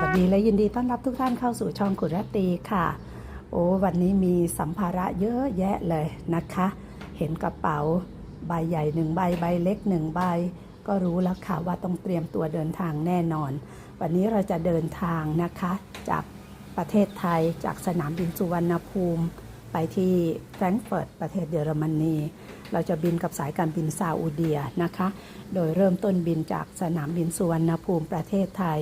วัสดีและยินดีต้อนรับทุกท่านเข้าสู่ช่องกุรตีค่ะ โอ้วันนี้มีสัมภาระเยอะแยะเลยนะคะ เห็นกระเป๋าใบใหญ่หนึ่งใบใบเล็กหนึ่งใบ ก็รู้แล้วค่ะว่าต้องเตรียมตัวเดินทางแน่นอน วันนี้เราจะเดินทางนะคะ จากประเทศไทยจากสนามบินสุวรรณภูมิ ไปที่แฟรงก์เฟิร์ตประเทศเยอรมนีเราจะบินกับสายการบินซาอุดียนะคะ โดยเริ่มต้นบินจากสนามบินสุวรรณภูมิประเทศไทย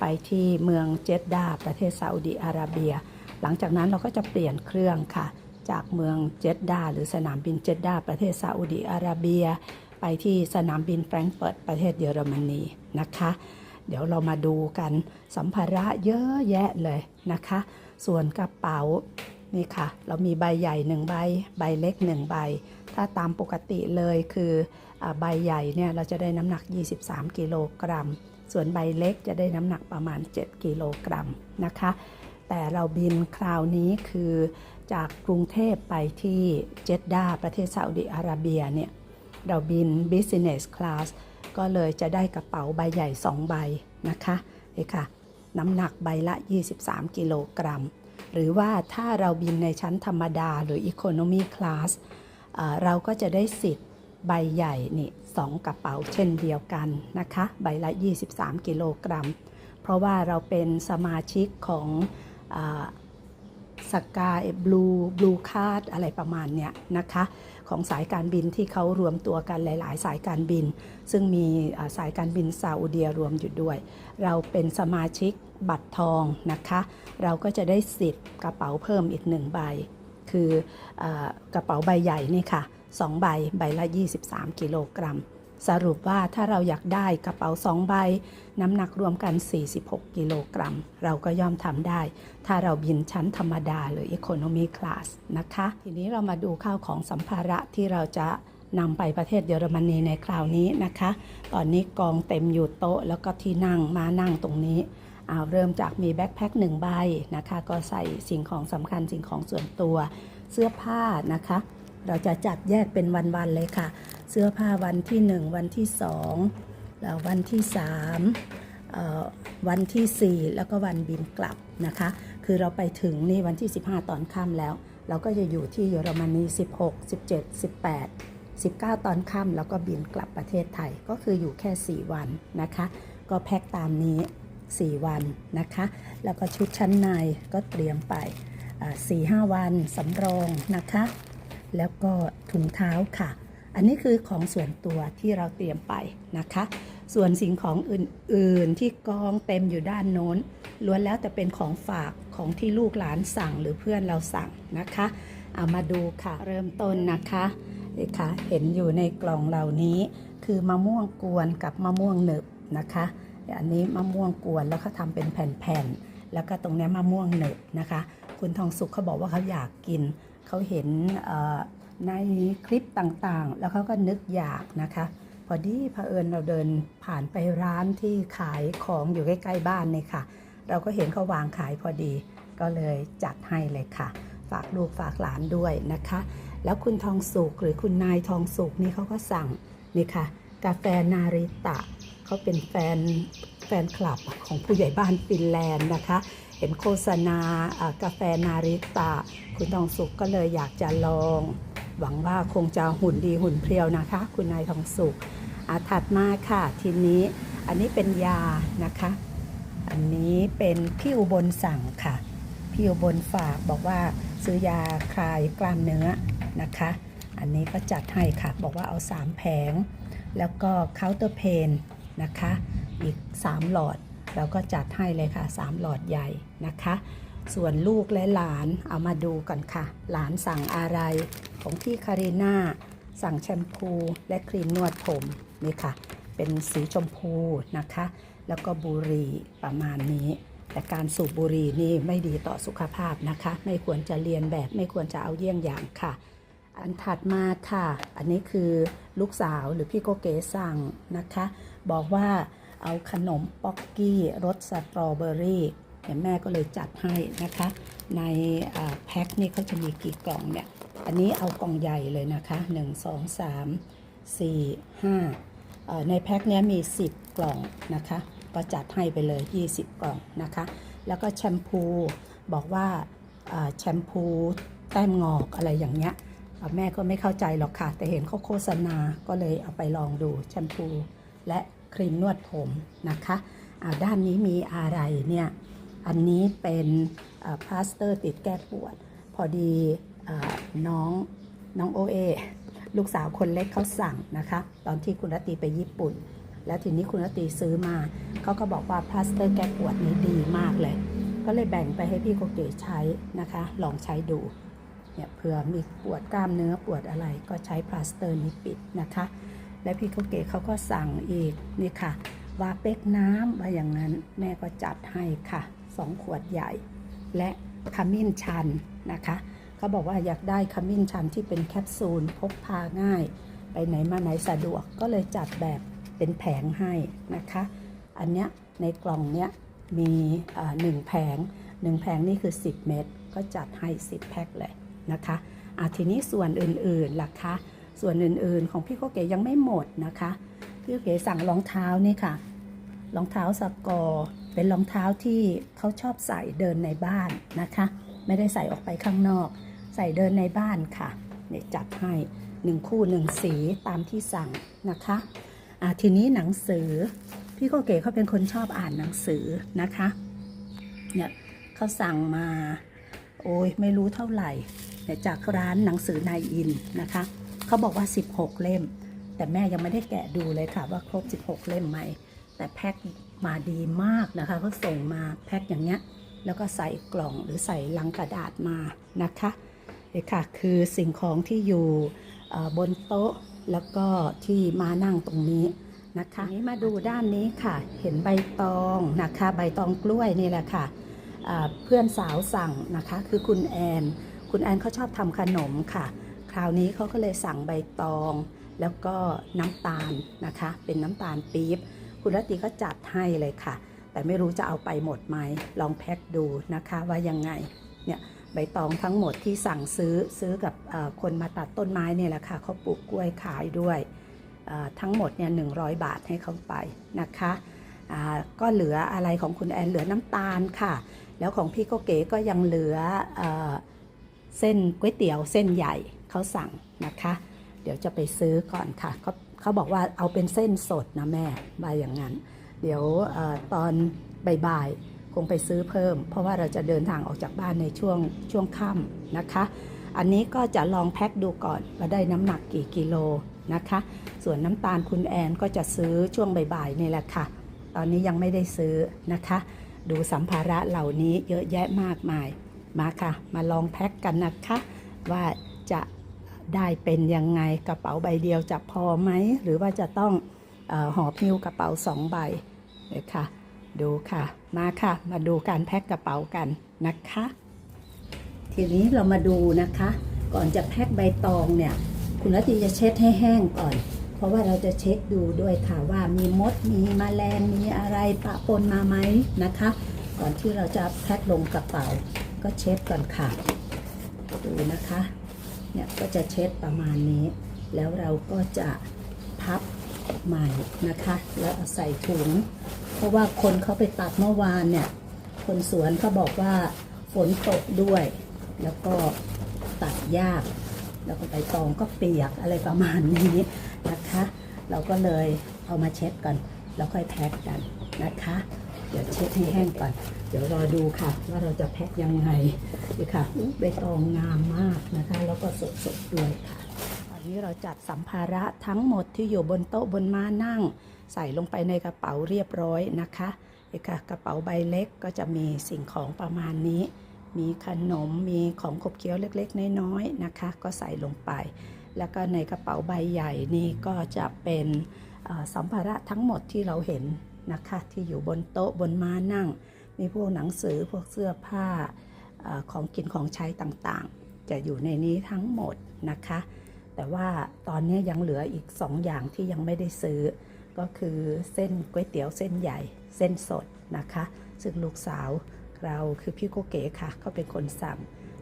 ไปที่เมืองเจดดาประเทศซาอุดีอาระเบีย หลังจากนั้นเราก็จะเปลี่ยนเครื่องค่ะ จากเมืองเจดดาหรือสนามบินเจดดาประเทศซาอุดีอาระเบีย ไปที่สนามบินแฟรงก์เฟิร์ตประเทศเยอรมนีนะคะ เดี๋ยวเรามาดูกันสัมภาระเยอะแยะเลยนะคะ ส่วนกระเป๋านี่ค่ะ เรามีใบใหญ่หนึ่งใบ ใบเล็กหนึ่งใบ ถ้าตามปกติเลยคืออใบใหญ่เนี่ยเราจะได้น้ำหนัก 23 กิโลกรัม ส่วนใบเล็กจะได้น้ำหนักประมาณ 7 กิโลกรัมนะคะ แต่เราบินคราวนี้คือจากกรุงเทพไปที่เจดดาประเทศซาอุดิอาระเบียเนี่ย เราบิน business class ก็เลยจะได้กระเป๋าใบใหญ่ 2 ใบนะคะนี่ค่ะ น้ำหนักใบละ 23 กิโลกรัม หรือว่าถ้าเราบินในชั้นธรรมดาหรือ economy class เราก็จะได้สิทธิ์ใบใหญ่นี่ สองกระเป๋าเช่นเดียวกันนะคะ ใบละ 23 กิโลกรัม เพราะว่าเราเป็นสมาชิกของสกายบลูบลูคาร์ดอะไรประมาณเนี้ยนะคะ ของสายการบินที่เขารวมตัวกันหลาย ๆ สายการบิน ซึ่งมีสายการบินซาอุดีรวมอยู่ด้วย เราเป็นสมาชิกบัตรทองนะคะ เราก็จะได้สิทธิ์กระเป๋าเพิ่มอีกหนึ่งใบ คือเออกระเป๋าใบใหญ่นี่ค่ะ 2 ใบ ใบละ 23 กิโลกรัม สรุปว่าถ้าเราอยากได้กระเป๋า 2 ใบ น้ำหนักรวมกัน 46 กิโลกรัม เราก็ย่อมทำได้ ถ้าเราบินชั้นธรรมดาหรือ Economy Class นะคะ ทีนี้เรามาดูข้าวของสัมภาระที่เราจะนำไปประเทศเยอรมนีในคราวนี้นะคะ ตอนนี้กองเต็มอยู่โต๊ะแล้วก็ที่นั่งมานั่งตรงนี้เอาเริ่มจากมีแบ็คแพ็คหนึ่งใบนะคะ ก็ใส่สิ่งของสำคัญสิ่งของส่วนตัว เสื้อผ้านะคะ เราจะจัดแยกเป็นวันๆเลยค่ะ เสื้อผ้าวันที่ 1 วันที่2แล้ววันที่3วันที่ 4 แล้วก็วันบินกลับนะคะ คือเราไปถึงนี่วันที่ 15 ตอนค่ำแล้ว เราก็จะอยู่ที่เยอรมนี 16 17 18 19 ตอนค่ำแล้วก็บินกลับประเทศไทยก็คืออยู่แค่ 4 วันนะคะ ก็แพ็คตามนี้ 4 วันนะคะ แล้วก็ชุดชั้นในก็เตรียมไปสี่ห้าวันสำรองนะคะ แล้วก็ถุงเท้าค่ะ อันนี้คือของส่วนตัวที่เราเตรียมไปนะคะ ส่วนสิ่งของอื่นๆที่กองเต็มอยู่ด้านโน้นล้วนแล้วแต่เป็นของฝากของที่ลูกหลานสั่งหรือเพื่อนเราสั่งนะคะ เอามาดูค่ะเริ่มต้นนะคะนี่ค่ะเห็นอยู่ในกล่องเหล่านี้ คือมะม่วงกวนกับมะม่วงหนึบนะคะอันนี้มะม่วงกวนแล้วเขาทำเป็นแผ่นๆแล้วก็ตรงนี้มะม่วงหนึบนะคะ คุณทองสุขเขาบอกว่าเขาอยากกิน เขาเห็นในคลิปต่างๆ แล้วเขาก็นึกอยากนะคะ พอดีเผอิญเราเดินผ่านไปร้านที่ขายของอยู่ใกล้ๆบ้านเนี่ยค่ะ เราก็เห็นเขาวางขายพอดี ก็เลยจัดให้เลยค่ะ ฝากลูกฝากหลานด้วยนะคะ แล้วคุณทองสุกหรือคุณนายทองสุกนี่เขาก็สั่งนี่ค่ะ กาแฟนาริตะเขาเป็นแฟน แฟนคลับของผู้ใหญ่บ้านฟินแลนด์นะคะ เห็นโฆษณากาแฟนาริตะ คุณทองสุกก็เลยอยากจะลอง หวังว่าคงจะหุ่นดีหุ่นเพรียวนะคะ คุณนายทองสุกอาถัดมาค่ะทีนี้อันนี้เป็นยานะคะ อันนี้เป็นพี่อุบลสั่งค่ะ พี่อุบลฝากบอกว่าซื้อยาคลายกล้ามเนื้อนะคะ อันนี้ก็จัดให้ค่ะ บอกว่าเอา 3 แผง แล้วก็เคาน์เตอร์เพนนะคะ อีก 3 หลอด เราก็จัดให้เลยค่ะ 3 หลอดใหญ่นะคะ ส่วนลูกและหลานเอามาดูกันค่ะ หลานสั่งอะไรของพี่คารีนาสั่งแชมพูและครีมนวดผมนี่ค่ะ เป็นสีชมพูนะคะ แล้วก็บุหรี่ประมาณนี้ แต่การสูบบุหรี่นี่ไม่ดีต่อสุขภาพนะคะ ไม่ควรจะเรียนแบบไม่ควรจะเอาเยี่ยงอย่างค่ะ อันถัดมาค่ะ อันนี้คือลูกสาวหรือพี่โกเก๋สั่งนะคะ บอกว่า เอาขนมป๊อกกี้รสสตรอเบอรี่เดี๋ยวแม่ก็เลยจัดให้นะคะ ในแพ็คนี่เขาจะมีกี่กล่องเนี่ย อันนี้เอากล่องใหญ่เลยนะคะ 1 2 3 4 5เอ่อในแพ็คนี้มี 10 กล่องนะคะ ก็จัดให้ไปเลย 20 กล่องนะคะ แล้วก็แชมพูบอกว่าแชมพูแต้มงอกอะไรอย่างเงี้ยแม่ก็ไม่เข้าใจหรอกค่ะ แต่เห็นเขาโฆษณาก็เลยเอาไปลองดูแชมพูและ ครีมนวดผมนะคะอาด้านนี้มีอะไรเนี่ย อันนี้เป็นพลาสเตอร์ติดแก้ปวด พอดีอน้องน้องโอเอลูกสาวคนเล็กเขาสั่งนะคะ ตอนที่คุณรตตีไปญี่ปุ่น แล้วทีนี้คุณรตตีซื้อมา เขาก็บอกว่าพลาสเตอร์แก้ปวดนี้ดีมากเลย ก็เลยแบ่งไปให้พี่โกเกใช้นะคะ ลองใช้ดู เนี่ยเผื่อมีปวดกล้ามเนื้อปวดอะไรก็ใช้พลาสเตอร์นี้ปิดนะคะ และพี่โกเกเขาก็สั่งอีกนี่ค่ะวาเป๊กน้ำว่าอย่างนั้นแม่ก็จัดให้ค่ะสองขวดใหญ่ และขมิ้นชันนะคะเขาบอกว่าอยากได้ขมิ้นชันที่เป็นแคปซูลพกพาง่าย ไปไหนมาไหนสะดวกก็เลยจัดแบบเป็นแผงให้นะคะ อันเนี้ยในกล่องเนี้ยมีหนึ่งแผงหนึ่งแผงนี่คือ 10 เม็ดก็จัดให้ 10 แพ็คเลยนะคะอะทีนี้ส่วนอื่นๆล่ะคะ ส่วนอื่นๆ ของพี่โกเก๋ยังไม่หมดนะคะ พี่โกเก๋สั่งรองเท้านี่ค่ะ รองเท้าสกอร์เป็นรองเท้าที่เขาชอบใส่เดินในบ้านนะคะ ไม่ได้ใส่ออกไปข้างนอก ใส่เดินในบ้านค่ะ เนี่ยจัดให้หนึ่งคู่หนึ่งสีตามที่สั่งนะคะอะทีนี้หนังสือ พี่โกเก๋เขาเป็นคนชอบอ่านหนังสือนะคะ เนี่ยเขาสั่งมา โอ้ยไม่รู้เท่าไหร่เนี่ยจากร้านหนังสือนายอินนะคะ เขาบอกว่า 16 เล่ม แต่แม่ยังไม่ได้แกะดูเลยค่ะว่าครบ 16 เล่มไหม แต่แพ็คมาดีมากนะคะเขาส่งมาแพ็คอย่างเงี้ย แล้วก็ใส่กล่องหรือใส่ลังกระดาษมานะคะนี่ค่ะ คือสิ่งของที่อยู่บนโต๊ะแล้วก็ที่มานั่งตรงนี้นะคะนี้มาดูด้านนี้ค่ะ เห็นใบตองนะคะ ใบตองกล้วยนี่แหละค่ะเพื่อนสาวสั่งนะคะ คือคุณแอน คุณแอนเขาชอบทำขนมค่ะ คราวนี้เขาก็เลยสั่งใบตอง แล้วก็น้ำตาลนะคะ เป็นน้ำตาลปี๊บคุณรัตตีก็จัดให้เลยค่ะ แต่ไม่รู้จะเอาไปหมดไหมลองแพ็คดูนะคะว่ายังไงเนี่ยใบตองทั้งหมดที่สั่งซื้อซื้อกับคนมาตัดต้นไม้เนี่ยแหละค่ะเขาปลูกกล้วยขายด้วยทั้งหมดเนี่ยหนึ่งบาทให้เขาไปนะคะก็เหลืออะไรของคุณแอนเหลือน้ำตาลค่ะ แล้วของพี่โกเก๋ก็ยังเหลืออเส้นก๋วยเตี๋ยวเส้นใหญ่ เขาสั่งนะคะ เดี๋ยวจะไปซื้อก่อนค่ะเขาเขาบอกว่าเอาเป็นเส้นสดนะแม่มาอย่างนั้น เดี๋ยวอตอนบ่ายๆคงไปซื้อเพิ่ม เพราะว่าเราจะเดินทางออกจากบ้านในช่วงช่วงค่ำนะคะ อันนี้ก็จะลองแพ็คดูก่อนว่าได้น้ำหนักกี่กิโลนะคะ ส่วนน้ำตาลคุณแอนก็จะซื้อช่วงบ่ายๆนี่แหละค่ะ ตอนนี้ยังไม่ได้ซื้อนะคะ ดูสัมภาระเหล่านี้เยอะแยะมากมายมาค่ะ มาลองแพ็คกันนะคะ ว่าจะ ได้เป็นยังไงกระเป๋าใบเดียวจะพอไหม หรือว่าจะต้องออหอบหิ้วกระเป๋าสองใบเดี๋ยค่ะดูค่ะ มาค่ะ มาดูการแพ็คกระเป๋ากันนะคะ ทีนี้เรามาดูนะคะ ก่อนจะแพ็คใบตองเนี่ยคุณรัตตีจะเช็ดให้แห้งก่อน เพราะว่าเราจะเช็คดูด้วยค่ะว่ามีมดมีมแมลงมีอะไรปะปนมาไหมนะคะ ก่อนที่เราจะแพ็คลงกระเป๋า ก็เช็ดก่อนค่ะ ดูนะคะ เนี่ยก็จะเช็ดประมาณนี้ แล้วเราก็จะพับใหม่นะคะ แล้วเอาใส่ถุง เพราะว่าคนเขาไปตัดเมื่อวานเนี่ย คนสวนเขาบอกว่าฝนตกด้วย แล้วก็ตัดยาก แล้วก็ใบตองก็เปียกอะไรประมาณนี้นะคะ เราก็เลยเอามาเช็ดก่อน แล้วค่อยแพ็คกันนะคะ เดี๋ยวเช็ดให้แห้งก่อน เดี๋ยวรอดูค่ะ ว่าเราจะแพ็คยังไงดีค่ะใบตองงามมากนะคะล สดๆด้วยค่ะตอนนี้เราจัดสัมภาระทั้งหมดที่อยู่บนโต๊ะบนม้านั่ง ใส่ลงไปในกระเป๋าเรียบร้อยนะคะเอกกระเป๋าใบเล็กก็จะมีสิ่งของประมาณนี้ มีขนมมีของขบเคี้ยวเล็กๆ น้อยๆนะคะ ก็ใส่ลงไป แล้วก็ในกระเป๋าใบใหญ่นี่ก็จะเป็นสัมภาระทั้งหมดที่เราเห็นนะคะที่อยู่บนโต๊ะบนม้านั่ง มีพวกหนังสือพวกเสื้อผ้าของกินของใช้ต่างๆ จะอยู่ในนี้ทั้งหมดนะคะ แต่ว่าตอนนี้ยังเหลืออีก 2 อย่างที่ยังไม่ได้ซื้อ ก็คือเส้นก๋วยเตี๋ยวเส้นใหญ่เส้นสดนะคะ ซึ่งลูกสาวเราคือพี่โกเก๋ค่ะเขาเป็นคนสั่ง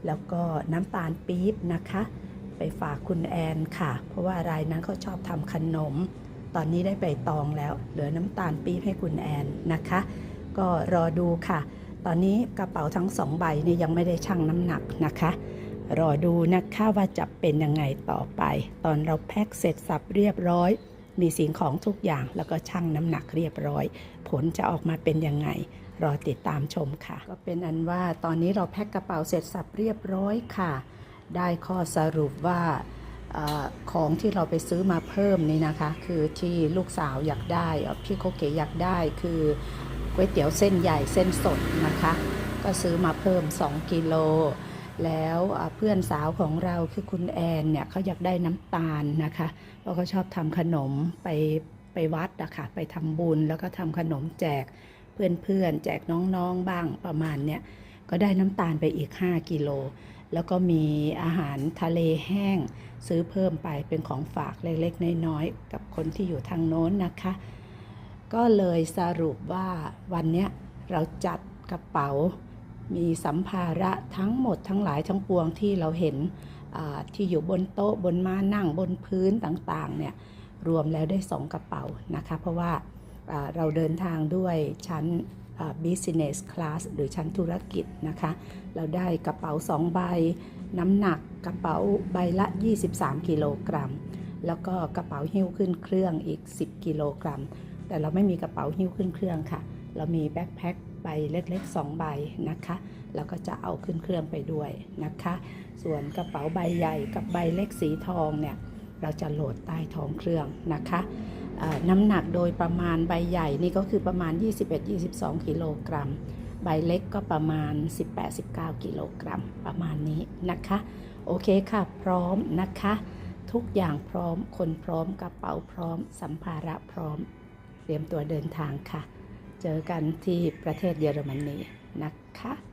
แล้วก็น้ำตาลปี๊บนะคะ ไปฝากคุณแอนค่ะ เพราะว่ารายนั้นเขาชอบทำขนม ตอนนี้ได้ใบตองแล้ว เหลือน้ำตาลปี๊บให้คุณแอนนะคะ ก็รอดูค่ะ ตอนนี้กระเป๋าทั้งสองใบนี่ยังไม่ได้ชั่งน้ำหนักนะคะ รอดูนะคะว่าจะเป็นยังไงต่อไป ตอนเราแพ็คเสร็จสับเรียบร้อย มีสิ่งของทุกอย่างแล้วก็ชั่งน้ำหนักเรียบร้อย ผลจะออกมาเป็นยังไง รอติดตามชมค่ะ ก็เป็นอันว่าตอนนี้เราแพ็คกระเป๋าเสร็จสับเรียบร้อยค่ะ ได้ข้อสรุปว่าอของที่เราไปซื้อมาเพิ่มนี่นะคะ คือที่ลูกสาวอยากได้พี่โคเกะอยากได้คือก๋วยเตี๋ยวเส้นใหญ่เส้นสดนะคะ ก็ซื้อมาเพิ่ม 2 กิโล แล้วเพื่อนสาวของเราคือคุณแอนเนี่ยเขาอยากได้น้ำตาลนะคะเพราะเขาชอบทำขนมไปไปวัดอะค่ะไปทำบุญแล้วก็ทำขนมแจกเพื่อนๆ แจกน้องๆบ้างประมาณเนี้ยก็ได้น้ำตาลไปอีก 5 กิโล แล้วก็มีอาหารทะเลแห้งซื้อเพิ่มไปเป็นของฝากเล็กๆ น้อยๆ กับคนที่อยู่ทางโน้นนะคะ ก็เลยสรุปว่าวันเนี้ยเราจัดกระเป๋า มีสัมภาระทั้งหมดทั้งหลายทั้งปวงที่เราเห็นที่อยู่บนโต๊ะบนม้านั่งบนพื้นต่างๆเนี่ยรวมแล้วได้สองกระเป๋านะคะ เพราะว่าเราเดินทางด้วยชั้น business class หรือชั้นธุรกิจนะคะ เราได้กระเป๋า 2 ใบ น้ำหนักกระเป๋าใบละ 23 กิโลกรัม แล้วก็กระเป๋าหิ้วขึ้นเครื่องอีก 10 กิโลกรัม แต่เราไม่มีกระเป๋าหิ้วขึ้นเครื่องค่ะ เรามีแบ็คแพ็คใบเล็กๆ 2 ใบนะคะ แล้วก็จะเอาขึ้นเครื่องไปด้วยนะคะ ส่วนกระเป๋าใบใหญ่กับใบเล็กสีทองเนี่ยเราจะโหลดใต้ท้องเครื่องนะคะน้ำหนักโดยประมาณใบใหญ่นี่ก็คือประมาณ 21-22 กิโลกรัม ใบเล็กก็ประมาณ 18-19 กิโลกรัมประมาณนี้นะคะ โอเคค่ะ พร้อมนะคะ ทุกอย่างพร้อม คนพร้อม กระเป๋าพร้อม สัมภาระพร้อม เตรียมตัวเดินทางค่ะ เจอกันที่ประเทศเยอรมนีนะคะ